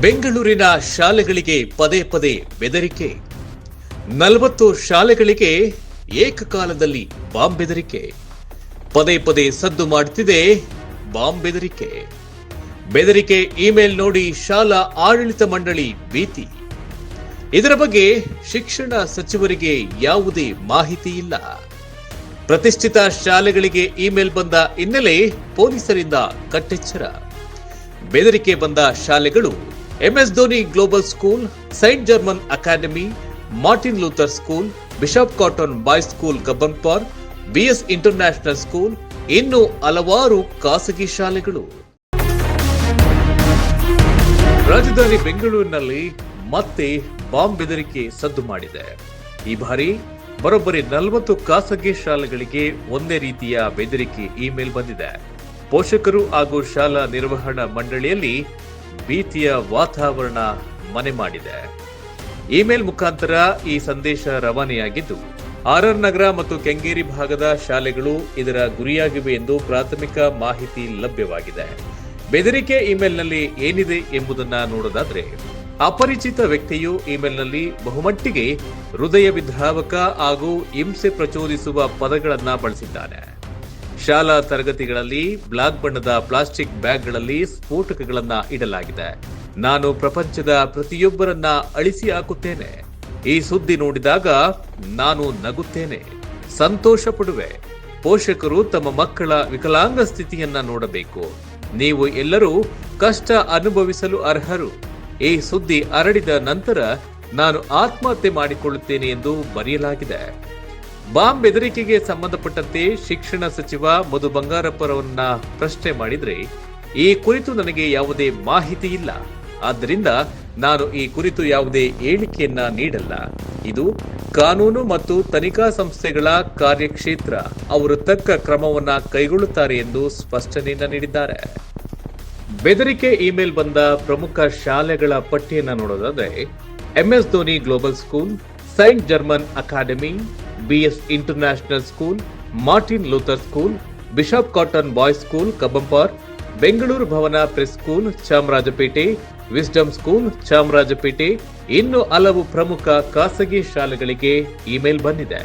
ಬೆಂಗಳೂರಿನ ಶಾಲೆಗಳಿಗೆ ಪದೇ ಪದೇ ಬೆದರಿಕೆ. ನಲವತ್ತು ಶಾಲೆಗಳಿಗೆ ಏಕಕಾಲದಲ್ಲಿ ಬಾಂಬ್ ಬೆದರಿಕೆ. ಪದೇ ಪದೇ ಸದ್ದು ಮಾಡುತ್ತಿದೆ ಬಾಂಬ್ ಬೆದರಿಕೆ. ಬೆದರಿಕೆ ಇಮೇಲ್ ನೋಡಿ ಶಾಲಾ ಆಡಳಿತ ಮಂಡಳಿ ಭೀತಿ. ಇದರ ಬಗ್ಗೆ ಶಿಕ್ಷಣ ಸಚಿವರಿಗೆ ಯಾವುದೇ ಮಾಹಿತಿ ಇಲ್ಲ. ಪ್ರತಿಷ್ಠಿತ ಶಾಲೆಗಳಿಗೆ ಇಮೇಲ್ ಬಂದ ಹಿನ್ನೆಲೆ ಪೊಲೀಸರಿಂದ ಕಟ್ಟೆಚ್ಚರ. ಬೆದರಿಕೆ ಬಂದ ಶಾಲೆಗಳು MS Dhoni global school saint German academy Martin Luther school Bishop Cotton boys school ಗಬ್ಬನ್ಪಾರ್ BS international school ಇನ್ನು ಹಲವಾರು ಖಾಸಗಿ ಶಾಲೆಗಳು. ರಾಜಧಾನಿ ಬೆಂಗಳೂರಿನಲ್ಲಿ ಮತ್ತೆ ಬಾಂಬ್ ಬೆದರಿಕೆ ಸದ್ದು ಮಾಡಿದೆ. ಈ ಬಾರಿ ಬರೋಬ್ಬರಿ ನಲವತ್ತು ಖಾಸಗಿ ಶಾಲೆಗಳಿಗೆ ಒಂದೇ ರೀತಿಯ ಬೆದರಿಕೆ ಇಮೇಲ್ ಬಂದಿದೆ. ಪೋಷಕರು ಹಾಗೂ ಶಾಲಾ ನಿರ್ವಹಣಾ ಮಂಡಳಿಯಲ್ಲಿ ಭೀತಿಯ ವಾತಾವರಣ ಮನೆ ಮಾಡಿದೆ. ಇಮೇಲ್ ಮುಖಾಂತರ ಈ ಸಂದೇಶ ರವಾನೆಯಾಗಿದ್ದು, ಆರ್ಆರ್ ನಗರ ಮತ್ತು ಕೆಂಗೇರಿ ಭಾಗದ ಶಾಲೆಗಳು ಇದರ ಗುರಿಯಾಗಿವೆ ಎಂದು ಪ್ರಾಥಮಿಕ ಮಾಹಿತಿ ಲಭ್ಯವಾಗಿದೆ. ಬೆದರಿಕೆ ಇಮೇಲ್ನಲ್ಲಿ ಏನಿದೆ ಎಂಬುದನ್ನ ನೋಡೋದಾದ್ರೆ, ಅಪರಿಚಿತ ವ್ಯಕ್ತಿಯು ಇಮೇಲ್ನಲ್ಲಿ ಬಹುಮಟ್ಟಿಗೆ ಹೃದಯ ವಿಧಾವಕ ಹಾಗೂ ಹಿಂಸೆ ಪ್ರಚೋದಿಸುವ ಪದಗಳನ್ನು ಬಳಸಿದ್ದಾನೆ. ಶಾಲಾ ತರಗತಿಗಳಲ್ಲಿ ಬ್ಲಾಕ್ ಬಣ್ಣದ ಪ್ಲಾಸ್ಟಿಕ್ ಬ್ಯಾಗ್ಗಳಲ್ಲಿ ಸ್ಫೋಟಕಗಳನ್ನ ಇಡಲಾಗಿದೆ. ನಾನು ಪ್ರಪಂಚದ ಪ್ರತಿಯೊಬ್ಬರನ್ನ ಅಳಿಸಿ ಹಾಕುತ್ತೇನೆ. ಈ ಸುದ್ದಿ ನೋಡಿದಾಗ ನಾನು ನಗುತ್ತೇನೆ. ಸಂತೋಷ ಪಡುವೆ. ಪೋಷಕರು ತಮ್ಮ ಮಕ್ಕಳ ವಿಕಲಾಂಗ ಸ್ಥಿತಿಯನ್ನ ನೋಡಬೇಕು. ನೀವು ಎಲ್ಲರೂ ಕಷ್ಟ ಅನುಭವಿಸಲು ಅರ್ಹರು. ಈ ಸುದ್ದಿ ಹರಡಿದ ನಂತರ ನಾನು ಆತ್ಮಹತ್ಯೆ ಮಾಡಿಕೊಳ್ಳುತ್ತೇನೆ ಎಂದು ಬರೆಯಲಾಗಿದೆ. ಬಾಂಬ್ ಬೆದರಿಕೆಗೆ ಸಂಬಂಧಪಟ್ಟಂತೆ ಶಿಕ್ಷಣ ಸಚಿವ ಮಧು ಬಂಗಾರಪ್ಪರವನ್ನ ಪ್ರಶ್ನೆ ಮಾಡಿದ್ರೆ, ಈ ಕುರಿತು ನನಗೆ ಯಾವುದೇ ಮಾಹಿತಿ ಇಲ್ಲ. ಆದ್ದರಿಂದ ನಾನು ಈ ಕುರಿತು ಯಾವುದೇ ಹೇಳಿಕೆಯನ್ನ ನೀಡಲ್ಲ. ಇದು ಕಾನೂನು ಮತ್ತು ತನಿಖಾ ಸಂಸ್ಥೆಗಳ ಕಾರ್ಯಕ್ಷೇತ್ರ. ಅವರು ತಕ್ಕ ಕ್ರಮವನ್ನ ಕೈಗೊಳ್ಳುತ್ತಾರೆ ಎಂದು ಸ್ಪಷ್ಟನೆಯನ್ನ ನೀಡಿದ್ದಾರೆ. ಬೆದರಿಕೆ ಇಮೇಲ್ ಬಂದ ಪ್ರಮುಖ ಶಾಲೆಗಳ ಪಟ್ಟಿಯನ್ನ ನೋಡೋದಾದ್ರೆ MS Dhoni global school, saint German academy BS international school Martin Luther school Bishop Cotton boys school ಕಬ್ಬಂಪಾರ್ Bengaluru Bhavan press school Chamarajpet wisdom school Chamarajpet ಇನ್ನು ಹಲವು ಪ್ರಮುಖ ಖಾಸಗಿ ಶಾಲೆಗಳಿಗೆ ಇಮೇಲ್ ಬಂದಿದೆ.